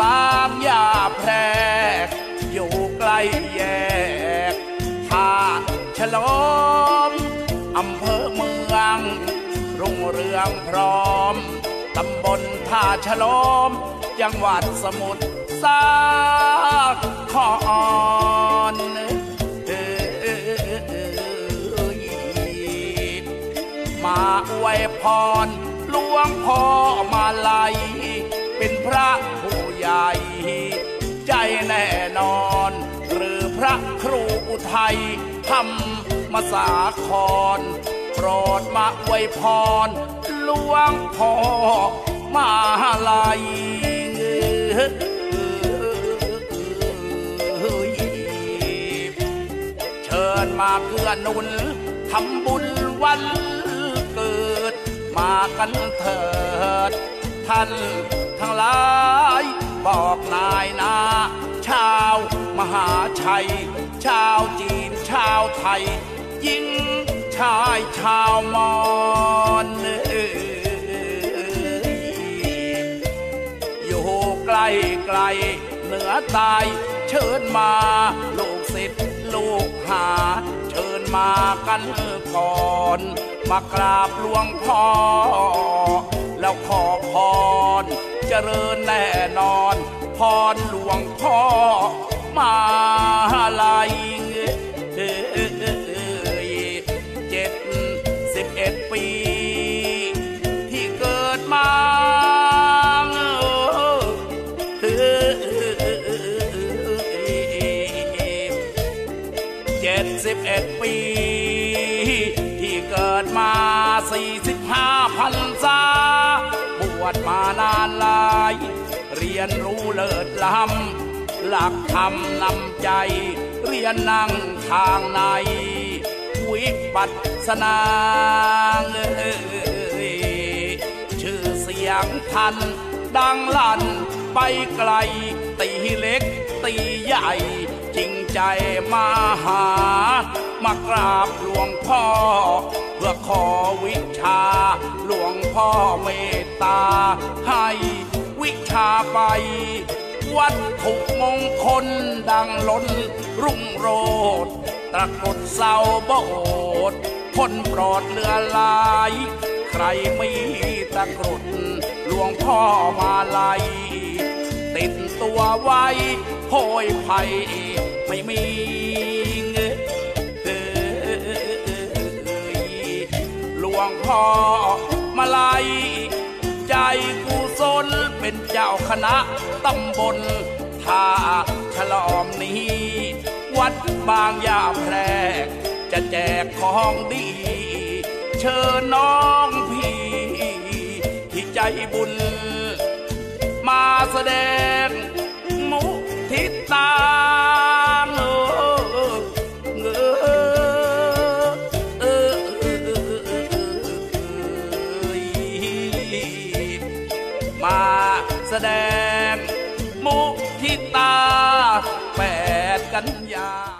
บางยาแพรก อยู่ใกล้แยกท่าฉลอมอำเภอเมือง รุ่งเรืองพร้อม ตำบลท่าฉลอม จังหวัดสมุทรสาครมาอวยพรหลวงพ่อมาลัย เป็นพระผ ญ่ ใจแน่นอน หรือพระครูอุทัยธรรมสาคร โปรดมาอวยพรหลวงพ่อมาลัยเชิญมาเกื้อนุนทำบุญวันเกิด มากันเถิดท่านทั้งหลาย ย ชาวจีน ชาวไทย ยิ่งชายชาวมอญอยู่ไกลไกล เหนือใตาย เชิญมา ลูกศิษย์ลูกหา เชิญมากันก่อน มากราบหลวงพ่อ แล้วขอพร เจริญแน่นอน พรหลวงพ่อ มาลายเจ็ดสิบเอ็ดปี ที่เกิดมาเจ็ดสิบเอ็ดปี ที่เกิดมาสี่สิบห้าพันษาบวชมานานหลาย เรียนรู้เลิศล้ำ หลักธรรมนำใจ เรียนนั่งทางใน วิปัสสนาเอ่ยชื่อเสียงทันดังลั่นไปไกล ตีเล็กตีใหญ่ จริงใจมาหา มากราบหลวงพ่อ เพื่อขอวิชา หลวงพ่อเมตตา ให้วิชาไป วัตถุมงคลดังล้นรุ่งโรดตะกรุดเสาโบสถ์คนโปรดเรือลาย ใครไมีตะกรุดหลวงพ่อมาลัย ติดตัวไว้โพยไผ่ไม่มีเงหลวงพ่อมาลัย ใจกุศลเป็นเจ้าคณะตำบลท่าฉลอมนี้ วัดบางยาแพรก จะแจกของดี เชิญน้องพี่ที่ใจบุญ มาแสดง แสดง มุทิตาแปดกันยา